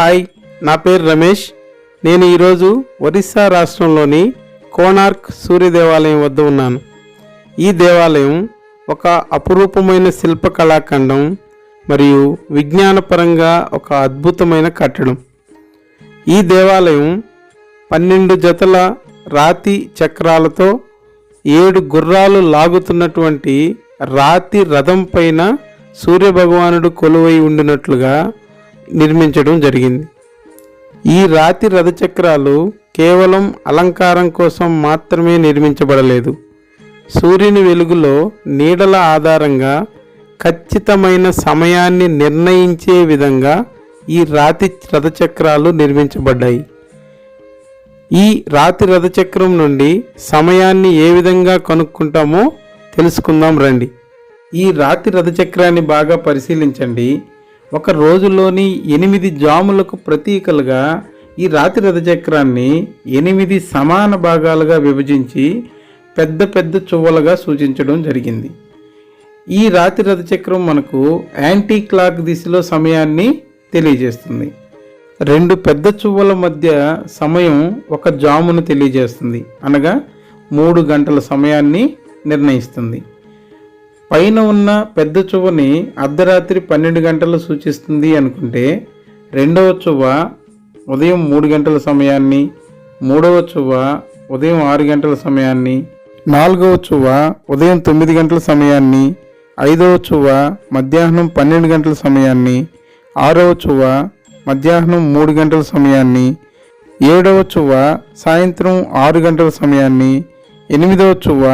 Hi నా పేరు రమేష్. నేను ఈరోజు ఒరిస్సా రాష్ట్రంలోని కోణార్క్ సూర్య దేవాలయం వద్ద ఉన్నాను. ఈ దేవాలయం ఒక అపురూపమైన శిల్ప కళాఖండం మరియు విజ్ఞానపరంగా ఒక అద్భుతమైన కట్టడం. ఈ దేవాలయం పన్నెండు జతల రాతి చక్రాలతో ఏడు గుర్రాలు లాగుతున్నటువంటి రాతి రథం పైన సూర్యభగవానుడు కొలువై ఉండినట్లుగా నిర్మించడం జరిగింది. ఈ రాతి రథచక్రాలు కేవలం అలంకారం కోసం మాత్రమే నిర్మించబడలేదు. సూర్యుని వెలుగులో నీడల ఆధారంగా ఖచ్చితమైన సమయాన్ని నిర్ణయించే విధంగా ఈ రాతి రథచక్రాలు నిర్మించబడ్డాయి. ఈ రాతి రథచక్రం నుండి సమయాన్ని ఏ విధంగా కనుక్కుంటామో తెలుసుకుందాం రండి. ఈ రాతి రథచక్రాన్ని బాగా పరిశీలించండి. ఒక రోజులోని ఎనిమిది జాములకు ప్రతీకలుగా ఈ రాతి రథచక్రాన్ని ఎనిమిది సమాన భాగాలుగా విభజించి పెద్ద పెద్ద చువ్వలుగా సూచించడం జరిగింది. ఈ రాతి రథచక్రం మనకు యాంటీ క్లాక్ దిశలో సమయాన్ని తెలియజేస్తుంది. రెండు పెద్ద చువ్వల మధ్య సమయం ఒక జామును తెలియజేస్తుంది. అనగా మూడు గంటల సమయాన్ని నిర్ణయిస్తుంది. పైన ఉన్న పెద్ద చువ్వని అర్ధరాత్రి పన్నెండు గంటలు సూచిస్తుంది అనుకుంటే రెండవ చువ్వ ఉదయం మూడు గంటల సమయాన్ని మూడవ చువ్వ ఉదయం ఆరు గంటల సమయాన్ని నాలుగవ చువ్వ ఉదయం తొమ్మిది గంటల సమయాన్ని ఐదవ చువ్వ మధ్యాహ్నం పన్నెండు గంటల సమయాన్ని ఆరవ చువ్వ మధ్యాహ్నం మూడు గంటల సమయాన్ని ఏడవ చువ్వ సాయంత్రం ఆరు గంటల సమయాన్ని ఎనిమిదవ చువ్వ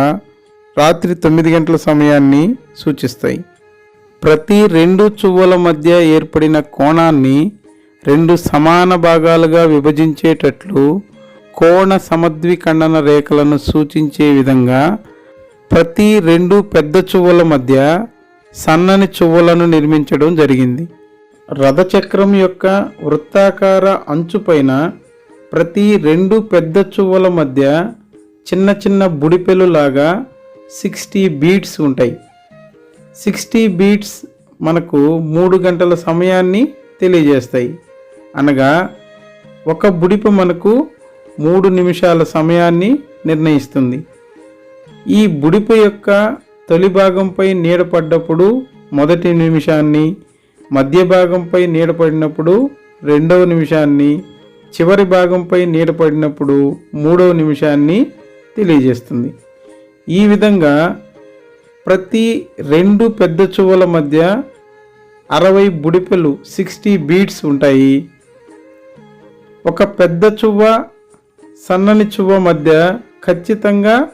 రాత్రి తొమ్మిది గంటల సమయాన్ని సూచిస్తాయి. ప్రతి రెండు చువ్వల మధ్య ఏర్పడిన కోణాన్ని రెండు సమాన భాగాలుగా విభజించేటట్లు కోణ సమద్విఖండన రేఖలను సూచించే విధంగా ప్రతి రెండు పెద్ద చువ్వల మధ్య సన్నని చువ్వలను నిర్మించడం జరిగింది. రథచక్రం యొక్క వృత్తాకార అంచుపైన ప్రతి రెండు పెద్ద చువ్వల మధ్య చిన్న చిన్న బుడిపెలులాగా సిక్స్టీ బీట్స్ ఉంటాయి. సిక్స్టీ బీట్స్ మనకు మూడు గంటల సమయాన్ని తెలియజేస్తాయి. అనగా ఒక బుడిప మనకు మూడు నిమిషాల సమయాన్ని నిర్ణయిస్తుంది. ఈ బుడిప యొక్క తొలి భాగంపై నీడపడ్డప్పుడు మొదటి నిమిషాన్ని మధ్య భాగంపై నీడపడినప్పుడు రెండవ నిమిషాన్ని చివరి భాగంపై నీడపడినప్పుడు మూడవ నిమిషాన్ని తెలియజేస్తుంది. ఈ విధంగా ప్రతి రెండు పెద్ద చువ్వల మధ్య అరవై బుడిపెలు సిక్స్టీ బీట్స్ ఉంటాయి. ఒక పెద్ద చువ్వ సన్నని చువ్వ మధ్య ఖచ్చితంగా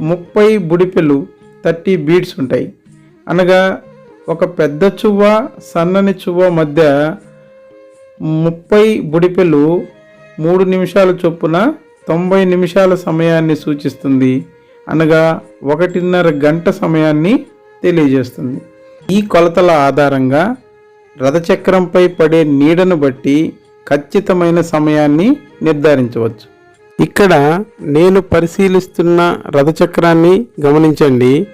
ముప్పై బుడిపెలు థర్టీ బీట్స్ ఉంటాయి. అనగా ఒక పెద్ద చువ్వ సన్నని చువ్వ మధ్య ముప్పై బుడిపెలు మూడు నిమిషాల చొప్పున తొంభై నిమిషాల సమయాన్ని సూచిస్తుంది. అనగా ఒకటిన్నర గంట సమయాన్ని తెలియజేస్తుంది. ఈ కొలతల ఆధారంగా రథచక్రంపై పడే నీడను బట్టి ఖచ్చితమైన సమయాన్ని నిర్ధారించవచ్చు. ఇక్కడ నేను పరిశీలిస్తున్న రథచక్రాన్ని గమనించండి.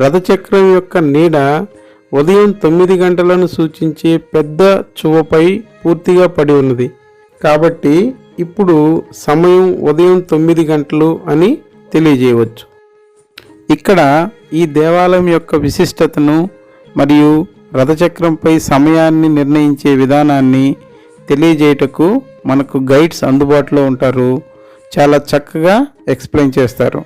రథచక్రం యొక్క నీడ ఉదయం తొమ్మిది గంటలను సూచించే పెద్ద చువపై పూర్తిగా పడి ఉన్నది. కాబట్టి ఇప్పుడు సమయం ఉదయం తొమ్మిది గంటలు అని తెలియజేయవచ్చు. ఇక్కడ ఈ దేవాలయం యొక్క విశిష్టతను మరియు రథచక్రంపై సమయాన్ని నిర్ణయించే విధానాన్ని తెలియజేయటకు మనకు గైడ్స్ అందుబాటులో ఉంటారు. చాలా చక్కగా ఎక్స్ప్లెయిన్ చేస్తారు.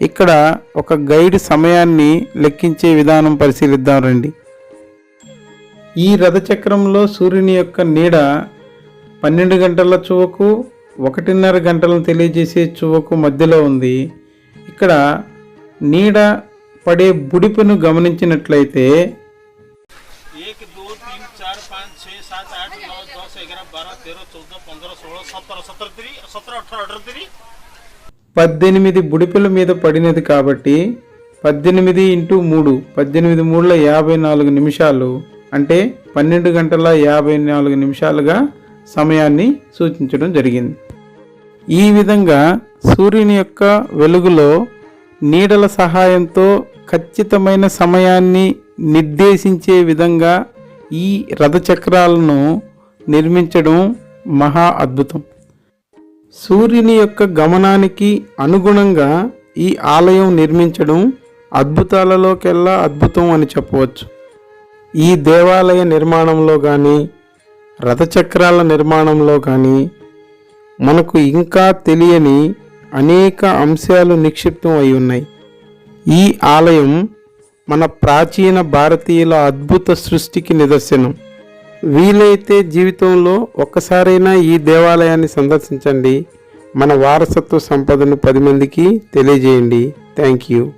ఇక్కడ ఒక గైడ్ సమయాన్ని లెక్కించే విధానం పరిశీలిద్దాం రండి. ఈ రథచక్రంలో సూర్యుని యొక్క నీడ పన్నెండు గంటల చువకు ఒకటిన్నర గంటలను తెలియజేసే చువకు మధ్యలో ఉంది. ఇక్కడ నీడ పడే బుడిపును గమనించినట్లయితే పద్దెనిమిది బుడిపుల మీద పడినది కాబట్టి పద్దెనిమిది ఇంటూ మూడు పద్దెనిమిది మూడుల యాభై నాలుగు నిమిషాలు అంటే పన్నెండు గంటల యాభై నాలుగు నిమిషాలుగా సమయాన్ని సూచించడం జరిగింది. ఈ విధంగా సూర్యుని యొక్క వెలుగులో నీడల సహాయంతో ఖచ్చితమైన సమయాన్ని నిర్దేశించే విధంగా ఈ రథచక్రాలను నిర్మించడం మహా అద్భుతం. సూర్యుని యొక్క గమనానికి అనుగుణంగా ఈ ఆలయం నిర్మించడం అద్భుతాలలోకెల్లా అద్భుతం అని చెప్పవచ్చు. ఈ దేవాలయ నిర్మాణంలో కానీ రథచక్రాల నిర్మాణంలో కానీ మనకు ఇంకా తెలియని అనేక అంశాలు నిక్షిప్తం అయి ఉన్నాయి. ఈ ఆలయం మన ప్రాచీన భారతీయుల అద్భుత సృష్టికి నిదర్శనం. వీలైతే జీవితంలో ఒక్కసారైనా ఈ దేవాలయాన్ని సందర్శించండి. మన వారసత్వ సంపదను పది మందికి తెలియజేయండి. Thank you.